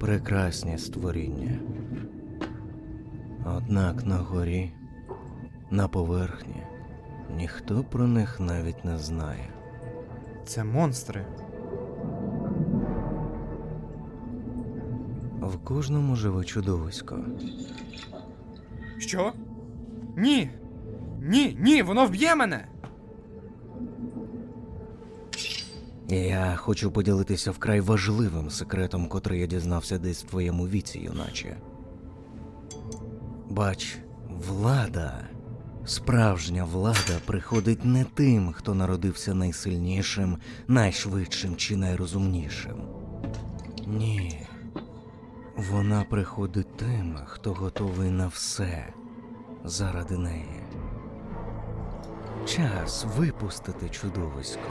прекрасні створіння. Однак на горі, на поверхні, ніхто про них навіть не знає. Це монстри. В кожному живе чудовисько. Що? Ні. Ні, ні, воно вб'є мене. Я хочу поділитися вкрай важливим секретом, котрий я дізнався десь в твоєму віці, юначе. Бач, влада, справжня влада приходить не тим, хто народився найсильнішим, найшвидшим чи найрозумнішим. Ні. Вона приходить тим, хто готовий на все заради неї. Час випустити чудовисько.